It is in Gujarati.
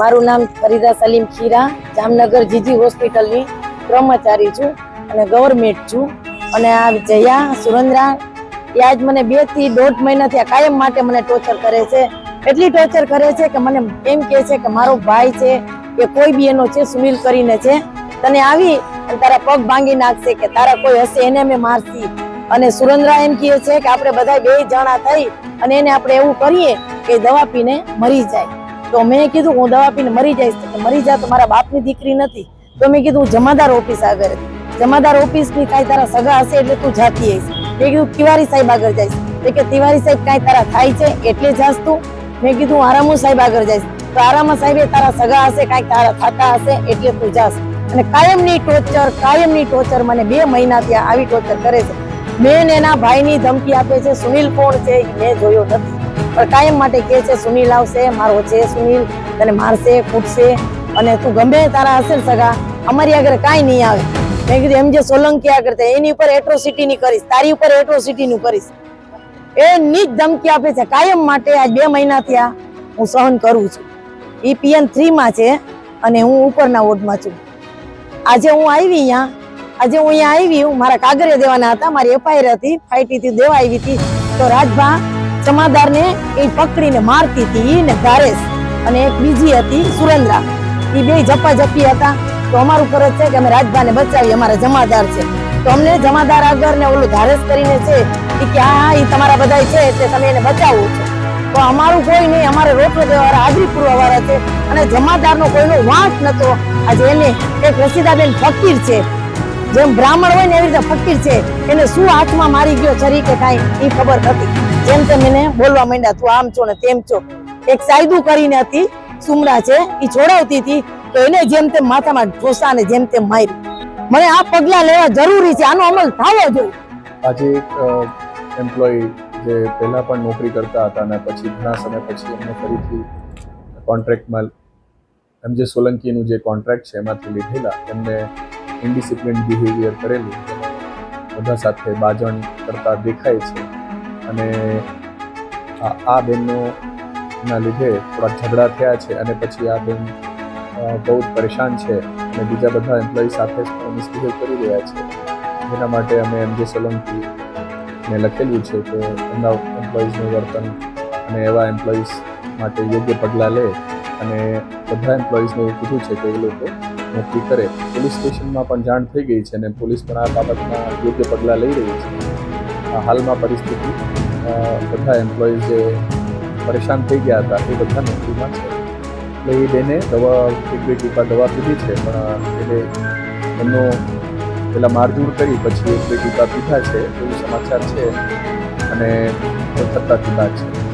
મારું નામ ફરીદા સલીમ ખીરા, જામનગર જીજી હોસ્પિટલની કર્મચારી છું અને ગવર્મેન્ટ છું. અને આ જયા, સુરેન્દ્રા, એ આજ મને બેથી દોઢ મહિનાથી આ કાયમ માટે મને ટોર્ચર કરે છે. એટલી ટોર્ચર કરે છે કે મને એમ કહે છે કે મારો ભાઈ છે કે કોઈ બી એનો છે, સુનિલ કરીને છે. તને આવી અને તારા પગ ભાંગી નાખશે કે તારા કોઈ હશે એને મેં મારતી અને સુરેન્દ્રા એમ કહે છે કે આપણે બધા બે જણા થઈ અને એને આપણે એવું કરીએ કે દવા પીને મરી જાય. તો મેં કીધું હું દવા પીને મરી જઈશ. મરી જા, તો મારા બાપની દીકરી નથી. તો મેં કીધું જમાદાર ઓફિસ આગળ જમાદાર ઓફિસની કાંઈ તારા સગા હશે એટલે તું જાતી આવીશ મેં કીધું તિવારી સાહેબ આગળ જઈશ. તો કે તિવારી સાહેબ કાંઈ તારા થાય છે? એટલે જાસ તું. મેં કીધું આરામુ સાહેબ આગળ જઈશ. તો આરામા સાહેબે તારા સગા હશે, કાંઈક તારા થતા હશે, એટલે તું જાસ. અને કાયમની ટોર્ચર કાયમની ટોર્ચર મને બે મહિનાથી આ આવી ટોર્ચર કરે છે. મેં ને એના ભાઈની ધમકી આપે છે. સુનિલ કોણ છે મેં જોયો નથી. પણ કાયમ માટે કહે છે, સુનિલ આવશે, મારો છે સુનિલ, તને મારશે, કૂટશે અને તું ગમે તારા હશે સગા, અમારી આગળ કાંઈ નહીં આવે. મેં કીધું, એમ જે સોલંકી આગળ થાય, એની ઉપર એટ્રોસિટી ની કરીશ, તારી ઉપર એટ્રોસિટી નું કરીશ. એની જ ધમકી આપે છે, કાયમ માટે આજ બે મહિનાથી આ હું સહન કરું છું. એ પીએન થ્રી માં છે અને હું ઉપરના વોર્ડમાં છું. આજે હું આવી અહીંયા, આજે હું અહીંયા આવી, હું મારા કાગરે દેવાના હતા, મારી એફઆઈઆર હતી ફાઈટી થી દેવા આવી હતી. તો રાજભા જમાદારને એ પકડીને મારતી હતી ને ધારેશ અને એક બીજી હતી સુરેન્દ્રા. એ બે જપ્પા હતા. તો અમારું ફરજ છે કે અમે રાજભાને બચાવીએ, અમારા જમાદાર છે. તો અમને જમાદાર આગળ ને ઓલું ધારેશ કરીને છે એ કે, હા એ તમારા બધા છે એટલે તમે એને બચાવો છો. તો અમારું કોઈ નહીં, અમારે રોટલો દેવાવાળા, હાજરી પૂરવા વાળા છે. અને જમાદારનો કોઈનો વાંક નતો. આજે એને એક રસીદાબેન ફકીર છે. જેમ બ્રાહ્મણ હોય ને એવી રીતે ફકીર છે. એને શું હાથમાં મારી ગયો છરી કે કાંઈ એ ખબર નથી. જેમ તેમ એને બોલવા માંડ્યા, તું આમ છો ને તેમ છો. એક સાયદુ કરીને હતી, સુમરા છે એ છોડાવતી હતી, તો એને જેમ તેમ માથામાં ઠોસા ને જેમ તેમ માર્યું. મને આ પગલા લેવા જરૂરી છે, આનો અમલ થવો જોઈએ. આજે એમ્પ્લોય જે પહેલા પણ નોકરી કરતા હતા અને પછી ઘણા સમય પછી એમને ફરીથી કોન્ટ્રાક્ટમાં, એમ જે સોલંકીનું જે કોન્ટ્રાક્ટ છે એમાંથી લીધેલા, એમને ઇન્ડિસિપ્લિન બિહેવિયર કરેલું. બધા સાથે બાજણ કરતા દેખાય છે. અને આ બેનનો ના લીધે થોડા ઝઘડા થયા છે અને પછી આ બેન બહુ જ પરેશાન છે અને બીજા બધા એમ્પ્લોય સાથે મિસબિહેવ કરી રહ્યા છે. જેના માટે અમે એમ જે સોલંકી ને લખેલું છે કે એમના એમ્પ્લોઈઝનું વર્તન અને એવા એમ્પ્લોઈઝ માટે યોગ્ય પગલાં લે અને બધા એમ્પ્લોઈઝને એવું કીધું છે કે એ લોકો નોકરી કરે. પોલીસ સ્ટેશનમાં પણ જાણ થઈ ગઈ છે અને પોલીસ પણ આ બાબતમાં યોગ્ય પગલાં લઈ રહી છે. હાલમાં પરિસ્થિતિ બધા એમ્પ્લોઈઝ જે પરેશાન થઈ ગયા હતા, એ બધા નોકરીમાં છે. એટલે એ બેને દવા એક બે ટીપા દવા પીધી છે, પણ એટલે એમનો પેલા મારઝૂડ કરી, પછી એક બે ટીપા પીધા છે, એવું સમાચાર છે અને થતા પીધા છે.